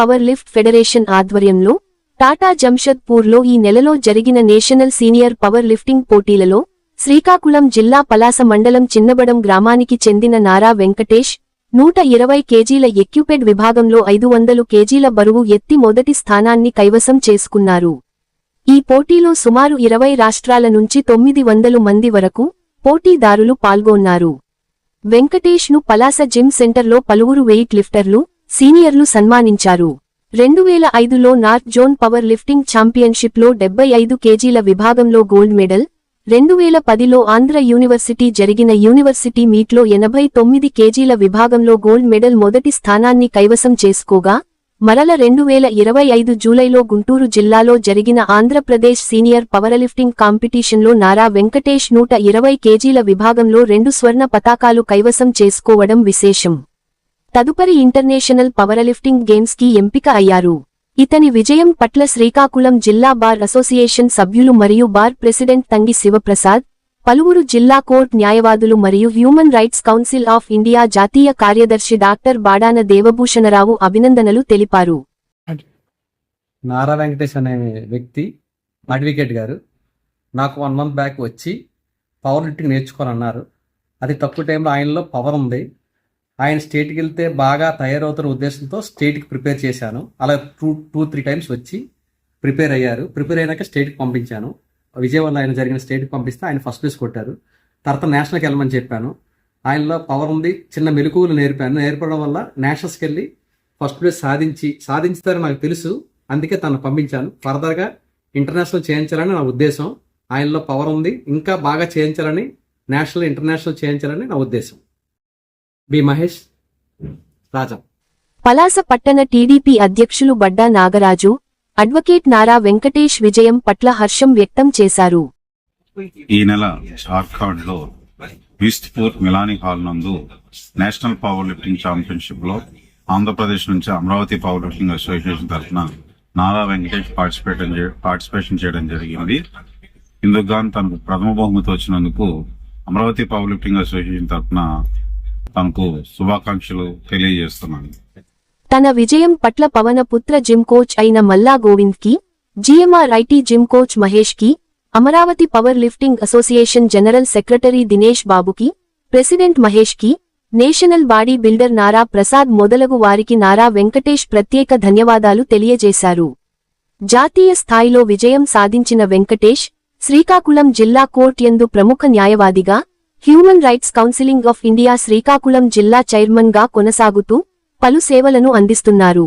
Power lift federation ఆధ్వర్యంలో టాటా జంషద్పూర్లో ఈ నెలలో జరిగిన నేషనల్ సీనియర్ పవర్ లిఫ్టింగ్ పోటీలలో శ్రీకాకుళం జిల్లా పలాస మండలం చిన్నబడం గ్రామానికి చెందిన నారా వెంకటేష్ నూట ఇరవై కేజీల ఎక్యుపెడ్ విభాగంలో ఐదు వందలు కేజీల బరువు ఎత్తి మొదటి స్థానాన్ని కైవసం చేసుకున్నారు. ఈ పోటీలో సుమారు ఇరవై రాష్ట్రాల నుంచి తొమ్మిది వందలు మంది వరకు పోటీదారులు పాల్గొన్నారు. వెంకటేష్ను పలాస జిమ్ సెంటర్లో పలువురు వెయిట్ లిఫ్టర్లు సీనియర్లు సన్మానించారు. రెండు వేల ఐదులో నార్త్ జోన్ పవర్ లిఫ్టింగ్ ఛాంపియన్షిప్లో డెబ్బై ఐదు కేజీల విభాగంలో గోల్డ్ మెడల్ రెండు వేల పదిలో ఆంధ్ర యూనివర్సిటీ జరిగిన యూనివర్సిటీ మీట్లో ఎనభై తొమ్మిది కేజీల విభాగంలో గోల్డ్ మెడల్ మొదటి స్థానాన్ని కైవసం చేసుకోగా మరల రెండు వేల ఇరవై ఐదు జూలైలో గుంటూరు జిల్లాలో జరిగిన ఆంధ్రప్రదేశ్ సీనియర్ పవర్లిఫ్టింగ్ కాంపిటీషన్లో నారా వెంకటేష్ నూట ఇరవై కేజీల విభాగంలో రెండు స్వర్ణ పతాకాలు కైవసం చేసుకోవడం విశేషం. తదుపరి ఇంటర్నేషనల్ పవర్లిఫ్టింగ్ గేమ్స్కి ఎంపిక అయ్యారు. ఇతని విజయం పట్ల శ్రీకాకుళం జిల్లా బార్ అసోసియేషన్ సభ్యులు మరియు బార్ ప్రెసిడెంట్ తంగి శివప్రసాద్ పలువురు జిల్లా కోర్ట్ న్యాయవాదులు మరియు human rights council of India జాతీయ కార్యదర్శి డాక్టర్ బాడాన దేవభూషణరావు అభినందనలు తెలిపారు. నారా వెంకటేష్ అనే వ్యక్తి అడ్వకేట్ గారు నాకు వన్ మంత్ బ్యాక్ వచ్చి పవర్ లిఫ్టింగ్ నేర్చుకోవాలన్నారు. అది తక్కువ టైంలో ఆయనలో పవర్ ఉంది. ఆయన స్టేట్కి వెళ్తే బాగా తయారవుతున్న ఉద్దేశంతో స్టేట్కి ప్రిపేర్ చేశాను. అలా టూ టూ త్రీ టైమ్స్ వచ్చి ప్రిపేర్ అయ్యారు. ప్రిపేర్ అయినాక స్టేట్కి పంపించాను. విజయవాడలో ఆయన జరిగిన స్టేట్కి పంపిస్తే ఆయన ఫస్ట్ ప్లేస్ కొట్టారు. తర్వాత నేషనల్కి వెళ్ళమని చెప్పాను. ఆయనలో పవర్ ఉంది. చిన్న మెలకువలు నేర్పాను. నేర్పడం వల్ల నేషనల్స్కి వెళ్ళి ఫస్ట్ ప్లేస్ సాధించి సాధించుతారని నాకు తెలుసు. అందుకే తను పంపించాను. ఫర్దర్గా ఇంటర్నేషనల్ చేయించాలని నా ఉద్దేశం. ఆయనలో పవర్ ఉంది. ఇంకా బాగా చేయించాలని నేషనల్ ఇంటర్నేషనల్ చేయించాలని నా ఉద్దేశం. బి మహేష్ రాజా. పలాస పట్టణ టీడీపీ అధ్యక్షులు బడ్డా నాగరాజు అడ్వకేట్ నారా వెంకటేష్ విజయం పట్ల హర్షం వ్యక్తం చేశారు. ఈ నెల జార్ఖండ్లో ఈస్ట్పూర్ మిలానీ హాల్ నందు నేషనల్ పవర్ లిఫ్టింగ్ ఛాంపియన్షిప్లో ఆంధ్రప్రదేశ్ నుంచి అమరావతి పవర్ లిఫ్టింగ్ అసోసియేషన్ తరఫున నారా వెంకటేష్ పార్టిసిపేట్ పార్టిసిపేషన్ చేయడం జరిగింది. ఇందుకు గాను తనకు ప్రథమ బహుమతి వచ్చినందుకు అమరావతి పవర్ లిఫ్టింగ్ అసోసియేషన్ తరఫున తనకు శుభాకాంక్షలు తెలియజేస్తున్నాను. తన విజయం పట్ల పవన పుత్ర జిమ్ కోచ్ అయిన మల్లా గోవింద్కి GMR IT gym coach మహేష్కి Amaravati power lifting association general secretary Dinesh బాబుకి president మహేష్కి national body builder Nara Prasad మొదలగు వారికి నారా వెంకటేష్ ప్రత్యేక ధన్యవాదాలు తెలియజేశారు. జాతీయ స్థాయిలో విజయం సాధించిన వెంకటేష్ శ్రీకాకుళం జిల్లా కోర్ట్ యందు ప్రముఖ న్యాయవాదిగా human rights counselling of India Srikakulam జిల్లా చైర్మన్గా కొనసాగుతూ పలు సేవలను అందిస్తున్నారు.